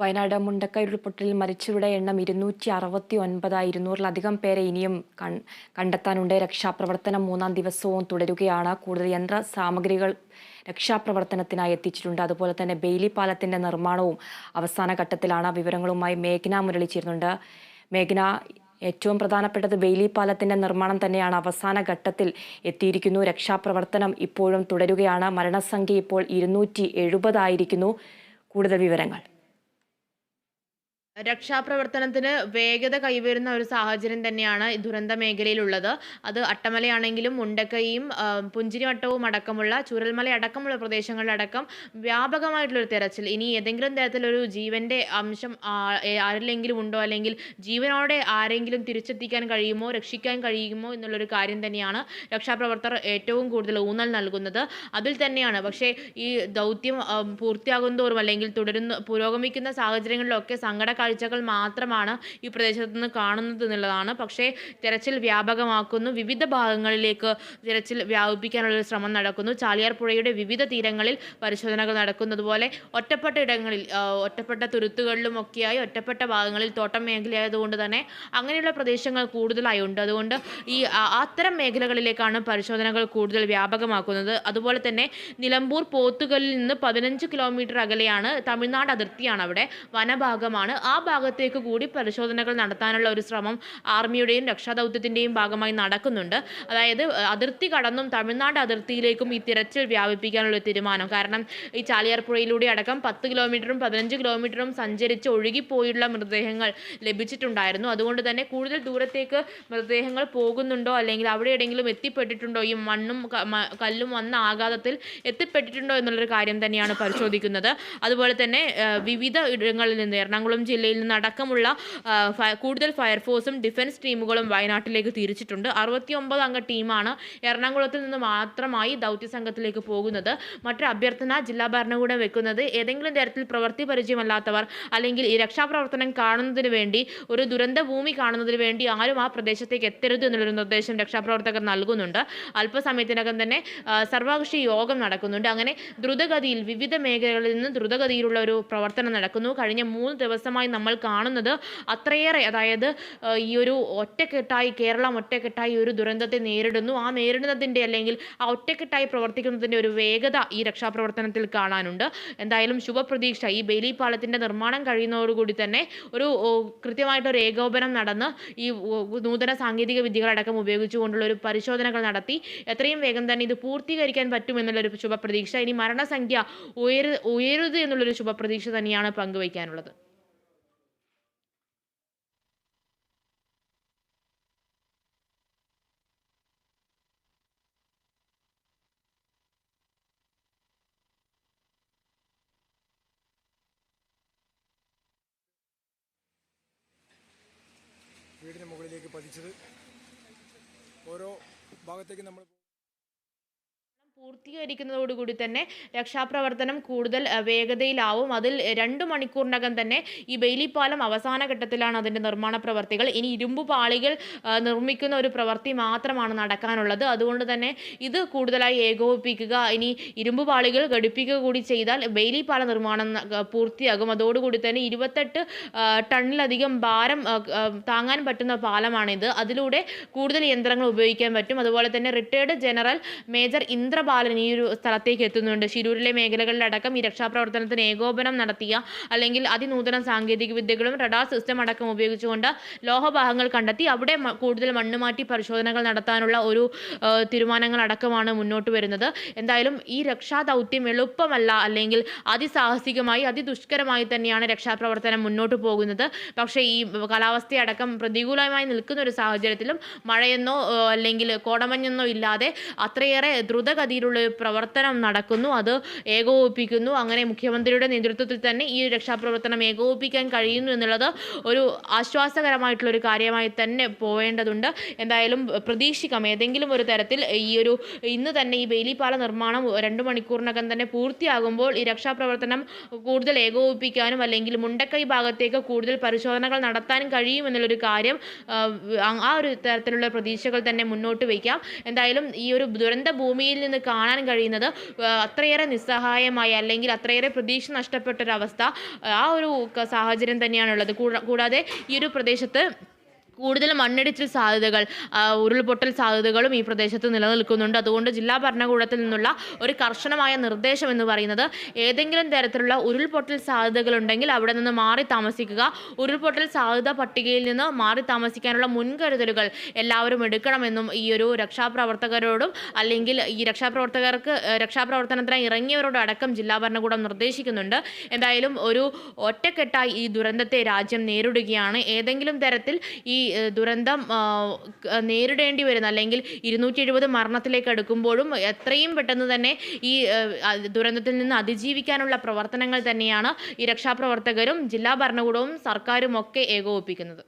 വയനാട് മുണ്ടക്കൈ ഉരുൾപൊട്ടലിൽ മരിച്ചവരുടെ എണ്ണം ഇരുന്നൂറ്റി അറുപത്തി ഒൻപതായി ഇരുന്നൂറിലധികം പേരെ ഇനിയും കൺ- കണ്ടെത്താനുണ്ട്. രക്ഷാപ്രവർത്തനം മൂന്നാം ദിവസവും തുടരുകയാണ്. കൂടുതൽ യന്ത്ര സാമഗ്രികൾ രക്ഷാപ്രവർത്തനത്തിനായി എത്തിച്ചിട്ടുണ്ട്. അതുപോലെ തന്നെ ബെയിലി പാലത്തിന്റെ നിർമ്മാണവും അവസാന ഘട്ടത്തിലാണ്. വിവരങ്ങളുമായി മേഘന മുരളി ചേരുന്നുണ്ട് മേഘന ഏറ്റവും പ്രധാനപ്പെട്ടത് ബെയിലി പാലത്തിന്റെ നിർമ്മാണം തന്നെയാണ് അവസാന ഘട്ടത്തിൽ എത്തിയിരിക്കുന്നു. രക്ഷാപ്രവർത്തനം ഇപ്പോഴും തുടരുകയാണ്. മരണസംഖ്യ ഇപ്പോൾ ഇരുന്നൂറ്റി എഴുപതായിരിക്കുന്നു കൂടുതൽ വിവരങ്ങൾ. രക്ഷാപ്രവർത്തനത്തിന് വേഗത കൈവരുന്ന ഒരു സാഹചര്യം തന്നെയാണ് ദുരന്ത മേഖലയിലുള്ളത്. അത് അട്ടമലയാണെങ്കിലും മുണ്ടക്കൈയും പുഞ്ചിരിവട്ടവും അടക്കമുള്ള ചുരൽമല അടക്കമുള്ള പ്രദേശങ്ങളിലടക്കം വ്യാപകമായിട്ടുള്ളൊരു തെരച്ചിൽ. ഇനി ഏതെങ്കിലും തരത്തിലൊരു ജീവന്റെ അംശം ആരിലെങ്കിലും ഉണ്ടോ? അല്ലെങ്കിൽ ജീവനോടെ ആരെങ്കിലും തിരിച്ചെത്തിക്കാൻ കഴിയുമോ? രക്ഷിക്കാൻ കഴിയുമോ? എന്നുള്ളൊരു കാര്യം തന്നെയാണ് രക്ഷാപ്രവർത്തകർ ഏറ്റവും കൂടുതൽ ഊന്നൽ നൽകുന്നത്. അതിൽ തന്നെയാണ്. പക്ഷേ ഈ ദൗത്യം പൂർത്തിയാകുന്നതോറും പൂർത്തിയാകും തോറും അല്ലെങ്കിൽ തുടരുന്ന പുരോഗമിക്കുന്ന സാഹചര്യങ്ങളിലൊക്കെ സങ്കട കാഴ്ചകൾ മാത്രമാണ് ഈ പ്രദേശത്ത് നിന്ന് കാണുന്നത് എന്നുള്ളതാണ്. പക്ഷേ തെരച്ചിൽ വ്യാപകമാക്കുന്നു. വിവിധ ഭാഗങ്ങളിലേക്ക് തിരച്ചിൽ വ്യാപിപ്പിക്കാനുള്ള ശ്രമം നടക്കുന്നു. ചാലിയാർ പുഴയുടെ വിവിധ തീരങ്ങളിൽ പരിശോധനകൾ നടക്കുന്നതുപോലെ ഒറ്റപ്പെട്ട ഇടങ്ങളിൽ ഒറ്റപ്പെട്ട തുരുത്തുകളിലും ഒക്കെയായി ഒറ്റപ്പെട്ട ഭാഗങ്ങളിൽ തോട്ടം മേഖലയായതുകൊണ്ട് തന്നെ അങ്ങനെയുള്ള പ്രദേശങ്ങൾ കൂടുതലായി ഉണ്ട് അതുകൊണ്ട് ഈ അത്തരം മേഖലകളിലേക്കാണ് പരിശോധനകൾ കൂടുതൽ വ്യാപകമാക്കുന്നത്. അതുപോലെ തന്നെ നിലമ്പൂർ പോത്തുകളിൽ നിന്ന് പതിനഞ്ച് കിലോമീറ്റർ അകലെയാണ് തമിഴ്നാട് അതിർത്തിയാണ് അവിടെ വനഭാഗമാണ്. ആ ഭാഗത്തേക്ക് കൂടി പരിശോധനകൾ നടത്താനുള്ള ഒരു ശ്രമം ആർമിയുടെയും രക്ഷാദൗത്യത്തിന്റെയും ഭാഗമായി നടക്കുന്നുണ്ട്. അതായത് അതിർത്തി കടന്നും തമിഴ്നാട് അതിർത്തിയിലേക്കും ഈ തിരച്ചിൽ വ്യാപിപ്പിക്കാനുള്ള തീരുമാനം. കാരണം ഈ ചാലിയാർ പുഴയിലൂടെ അടക്കം പത്ത് കിലോമീറ്ററും പതിനഞ്ച് കിലോമീറ്ററും സഞ്ചരിച്ച് ഒഴുകിപ്പോയുള്ള മൃതദേഹങ്ങൾ ലഭിച്ചിട്ടുണ്ടായിരുന്നു. അതുകൊണ്ട് തന്നെ കൂടുതൽ ദൂരത്തേക്ക് മൃതദേഹങ്ങൾ പോകുന്നുണ്ടോ അല്ലെങ്കിൽ അവിടെ എവിടെയെങ്കിലും എത്തിപ്പെട്ടിട്ടുണ്ടോ ഈ മണ്ണും കല്ലും വന്ന ആഘാതത്തിൽ എത്തിപ്പെട്ടിട്ടുണ്ടോ എന്നുള്ളൊരു കാര്യം തന്നെയാണ് പരിശോധിക്കുന്നത്. അതുപോലെ തന്നെ വിവിധ ഇടങ്ങളിൽ നിന്ന് എറണാകുളം നിന്ന് അടക്കമുള്ള കൂടുതൽ ഫയർഫോഴ്സും ഡിഫൻസ് ടീമുകളും വയനാട്ടിലേക്ക് തിരിച്ചിട്ടുണ്ട്. അറുപത്തി ഒമ്പത് അംഗ ടീമാണ് എറണാകുളത്തിൽ നിന്ന് മാത്രമായി ദൗത്യ സംഘത്തിലേക്ക് പോകുന്നത്. മറ്റൊരു അഭ്യർത്ഥന ജില്ലാ ഭരണകൂടം വെക്കുന്നത് ഏതെങ്കിലും തരത്തിൽ പ്രവൃത്തി പരിചയമല്ലാത്തവർ അല്ലെങ്കിൽ ഈ രക്ഷാപ്രവർത്തനം കാണുന്നതിന് വേണ്ടി ഒരു ദുരന്ത ഭൂമി കാണുന്നതിന് വേണ്ടി ആരും ആ പ്രദേശത്തേക്ക് എത്തരുത് എന്നുള്ളൊരു നിർദ്ദേശം രക്ഷാപ്രവർത്തകർ നൽകുന്നുണ്ട്. അല്പസമയത്തിനകം തന്നെ സർവകക്ഷി യോഗം നടക്കുന്നുണ്ട്. അങ്ങനെ ദ്രുതഗതിയിൽ വിവിധ മേഖലകളിൽ നിന്ന് ദ്രുതഗതിയിലുള്ള ഒരു പ്രവർത്തനം നടക്കുന്നു. കഴിഞ്ഞ മൂന്ന് ദിവസമായി നമ്മൾ കാണുന്നത് അത്രയേറെ അതായത് ഈ ഒരു ഒറ്റക്കെട്ടായി കേരളം ഒറ്റക്കെട്ടായി ഒരു ദുരന്തത്തെ നേരിടുന്നു. ആ നേരിടുന്നതിന്റെ അല്ലെങ്കിൽ ആ ഒറ്റക്കെട്ടായി പ്രവർത്തിക്കുന്നതിന്റെ ഒരു വേഗത ഈ രക്ഷാപ്രവർത്തനത്തിൽ കാണാനുണ്ട്. എന്തായാലും ശുഭപ്രതീക്ഷ. ഈ ബെയിലി പാലത്തിന്റെ നിർമ്മാണം കഴിയുന്നതോടുകൂടി തന്നെ ഒരു കൃത്യമായിട്ടൊരു ഏകോപനം നടന്ന് ഈ നൂതന സാങ്കേതിക വിദ്യകളടക്കം ഉപയോഗിച്ചുകൊണ്ടുള്ള ഒരു പരിശോധനകൾ നടത്തി. എത്രയും വേഗം തന്നെ ഇത് പൂർത്തീകരിക്കാൻ പറ്റുമെന്നുള്ളൊരു ശുഭപ്രതീക്ഷ. ഇനി മരണസംഖ്യ ഉയരു ഉയരുത് എന്നുള്ളൊരു ശുഭപ്രതീക്ഷ തന്നെയാണ് പങ്കുവയ്ക്കാനുള്ളത്. പതിച്ചത് ഓരോ ഭാഗത്തേക്ക് നമ്മൾ പൂർത്തീകരിക്കുന്നതോടുകൂടി തന്നെ രക്ഷാപ്രവർത്തനം കൂടുതൽ വേഗതയിലാവും. അതിൽ രണ്ട് മണിക്കൂറിനകം തന്നെ ഈ ബെയിലി പാലം അവസാന ഘട്ടത്തിലാണ് അതിന്റെ നിർമ്മാണ പ്രവർത്തികൾ. ഇനി ഇരുമ്പ് പാളികൾ നിർമ്മിക്കുന്ന ഒരു പ്രവൃത്തി മാത്രമാണ് നടക്കാനുള്ളത്. അതുകൊണ്ട് തന്നെ ഇത് കൂടുതലായി ഏകോപിപ്പിക്കുക ഇനി ഇരുമ്പ് പാളികൾ ഘടിപ്പിക്കുക കൂടി ചെയ്താൽ ബെയിലി നിർമ്മാണം പൂർത്തിയാകും. അതോടുകൂടി തന്നെ ഇരുപത്തെട്ട് ടണ്ണിലധികം ഭാരം താങ്ങാൻ പറ്റുന്ന പാലമാണിത്. അതിലൂടെ കൂടുതൽ യന്ത്രങ്ങൾ ഉപയോഗിക്കാൻ പറ്റും. അതുപോലെ തന്നെ റിട്ടയർഡ് ജനറൽ മേജർ ഇന്ദ്രബാലൻ ഈ ഒരു സ്ഥലത്തേക്ക് എത്തുന്നുണ്ട്. ശിരൂരിലെ മേഖലകളിലടക്കം ഈ രക്ഷാപ്രവർത്തനത്തിന് ഏകോപനം നടത്തിയ അല്ലെങ്കിൽ അതിനൂതന സാങ്കേതിക വിദ്യകളും റഡാർ സിസ്റ്റം അടക്കം ഉപയോഗിച്ചുകൊണ്ട് ലോഹഭാഗങ്ങൾ കണ്ടെത്തി അവിടെ കൂടുതൽ മണ്ണ് മാറ്റി പരിശോധനകൾ നടത്താനുള്ള ഒരു തീരുമാനങ്ങൾ അടക്കമാണ് മുന്നോട്ട് വരുന്നത്. എന്തായാലും ഈ രക്ഷാ ദൗത്യം എളുപ്പമല്ല അല്ലെങ്കിൽ അതിസാഹസികമായി അതിദുഷ്കരമായി തന്നെയാണ് രക്ഷാപ്രവർത്തനം മുന്നോട്ട് പോകുന്നത്. പക്ഷേ ഈ കാലാവസ്ഥയടക്കം പ്രതികൂലമായി നിൽക്കുന്ന ഒരു സാഹചര്യത്തിലും മഴയെന്നോ അല്ലെങ്കിൽ കോടമഞ്ഞെന്നോ ഇല്ലാതെ അത്രയേറെ ദ്രുതഗതിയിലുള്ള ഒരു പ്രവർത്തനം നടക്കുന്നു. അത് ഏകോപിപ്പിക്കുന്നു. അങ്ങനെ മുഖ്യമന്ത്രിയുടെ നേതൃത്വത്തിൽ തന്നെ ഈ രക്ഷാപ്രവർത്തനം ഏകോപിപ്പിക്കാൻ കഴിയുന്നു എന്നുള്ളത് ഒരു ആശ്വാസകരമായിട്ടുള്ള ഒരു കാര്യമായി തന്നെ പോവേണ്ടതുണ്ട്. എന്തായാലും പ്രതീക്ഷിക്കാം. ഏതെങ്കിലും ഒരു തരത്തിൽ ഈ ഒരു ഇന്ന് തന്നെ ഈ ബെയിലിപ്പാല നിർമ്മാണം രണ്ട് മണിക്കൂറിനകം തന്നെ പൂർത്തിയാകുമ്പോൾ ഈ രക്ഷാപ്രവർത്തനം കൂടുതൽ ഏകോപിപ്പിക്കാനും അല്ലെങ്കിൽ മുണ്ടക്കൈ ഭാഗത്തേക്ക് കൂടുതൽ പരിശോധനകൾ നടത്താനും കഴിയും എന്നുള്ളൊരു കാര്യം ആ ഒരു തരത്തിലുള്ള പ്രതീക്ഷകൾ തന്നെ മുന്നോട്ട് വയ്ക്കാം. എന്തായാലും ഈ ഒരു ദുരന്ത ഭൂമിയിൽ നിന്ന് കാണാൻ കഴിയുന്നത് അത്രയേറെ നിസ്സഹായമായ അല്ലെങ്കിൽ അത്രയേറെ പ്രതീക്ഷ നഷ്ടപ്പെട്ടൊരവസ്ഥ ആ ഒരു സാഹചര്യം തന്നെയാണുള്ളത്. കൂടാ- കൂടാതെ ഈ ഒരു പ്രദേശത്ത് കൂടുതൽ മണ്ണിടിച്ചിൽ സാധ്യതകൾ ഉരുൾപൊട്ടൽ സാധ്യതകളും ഈ പ്രദേശത്ത് നിലനിൽക്കുന്നുണ്ട്. അതുകൊണ്ട് ജില്ലാ ഭരണകൂടത്തിൽ നിന്നുള്ള ഒരു കർശനമായ നിർദ്ദേശം എന്ന് പറയുന്നത് ഏതെങ്കിലും തരത്തിലുള്ള ഉരുൾപൊട്ടൽ സാധ്യതകളുണ്ടെങ്കിൽ അവിടെ നിന്ന് മാറി താമസിക്കുക ഉരുൾപൊട്ടൽ സാധ്യത പട്ടികയിൽ നിന്ന് മാറി താമസിക്കാനുള്ള മുൻകരുതലുകൾ എല്ലാവരും എടുക്കണമെന്നും ഈ ഒരു രക്ഷാപ്രവർത്തകരോടും അല്ലെങ്കിൽ ഈ രക്ഷാപ്രവർത്തകർക്ക് രക്ഷാപ്രവർത്തനത്തിനായി ഇറങ്ങിയവരോട് അടക്കം ജില്ലാ ഭരണകൂടം നിർദ്ദേശിക്കുന്നുണ്ട്. എന്തായാലും ഒരു ഒറ്റക്കെട്ടായി ഈ ദുരന്തത്തെ രാജ്യം നേരിടുകയാണ്. ഏതെങ്കിലും തരത്തിൽ ഈ ദുരന്തം നേരിടേണ്ടി വരുന്ന അല്ലെങ്കിൽ ഇരുന്നൂറ്റി എഴുപത് മരണത്തിലേക്ക് അടുക്കുമ്പോഴും എത്രയും പെട്ടെന്ന് തന്നെ ഈ ദുരന്തത്തിൽ നിന്ന് അതിജീവിക്കാനുള്ള പ്രവർത്തനങ്ങൾ തന്നെയാണ് ഈ രക്ഷാപ്രവർത്തകരും ജില്ലാ ഭരണകൂടവും സർക്കാരും ഒക്കെ ഏകോപിപ്പിക്കുന്നത്.